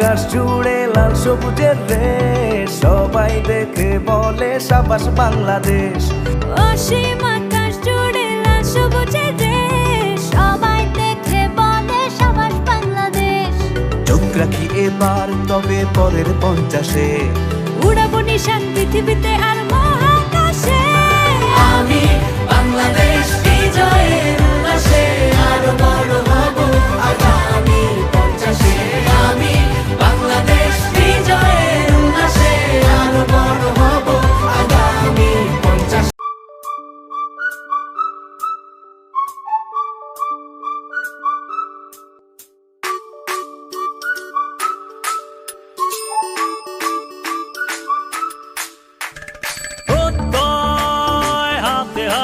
আকাশ জুড়ে লাল সবুজের রেশ। সবাই দেখে বলে সাবাস বাংলাদেশ। অসীম আকাশ জুড়ে লাল সবুজের দেশ সবাই দেখে বলে সাবাস বাংলাদেশ। চোখ রাখি এবার তবে পরের পঞ্চাশে। উড়াবো নিশান পৃথিবীতে আর মহাকাশে। আমি বাংলাদেশ বিজয়ের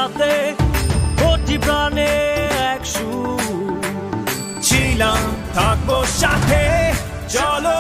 হাতে কোটি প্রাণে এক সুর। ছিলাম থাকব সাথে চলো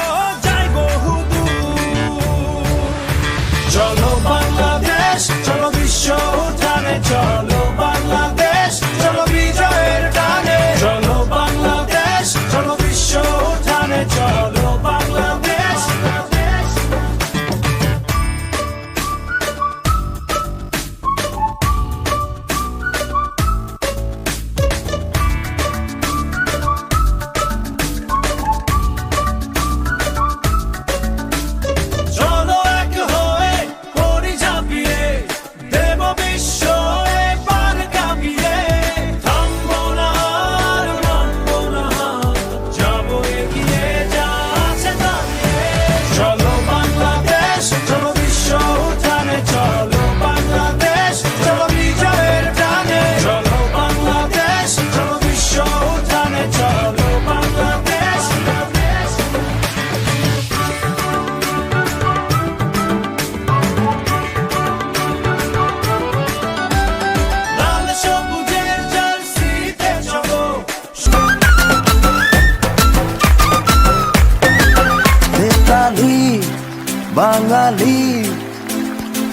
বাঙালি।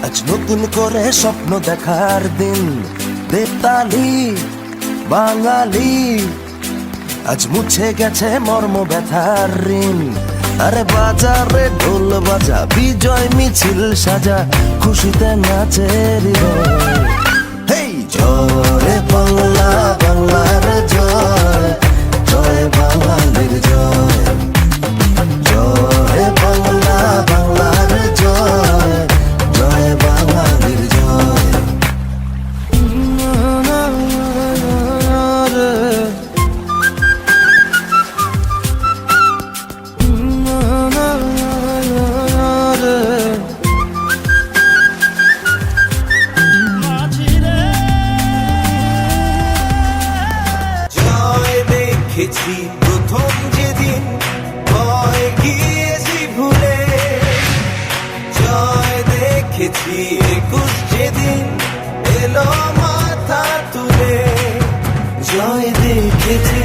আজ নতুন করে স্বপ্ন দেখার দিন, বেতালি, বাঙালি। আজ মুছে গেছে মর্ম ব্যথার ঋণ। আরে বাজারে ঢোল বাজা, বিজয় মিছিল সাজা, খুশিতে নাচের হেই, জয়। দেখেছি প্রথম যেদিন, ভয় গিয়েছি ভুলে। জয় দেখেছি একুশ যেদিন, এলো মাথা তুলে। জয় দেখেছি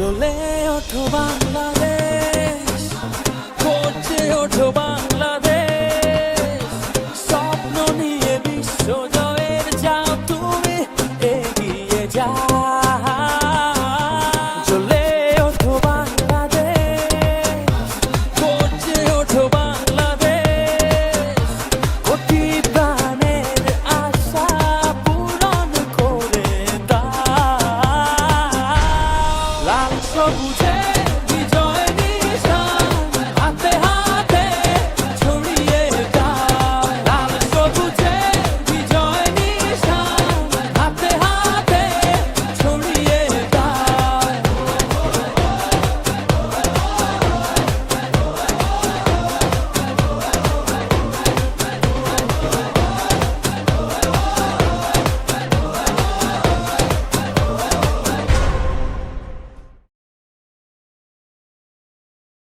চলে ওঠো বাংলাদেশ করছে ওঠো বাংলাদেশ। 放不退。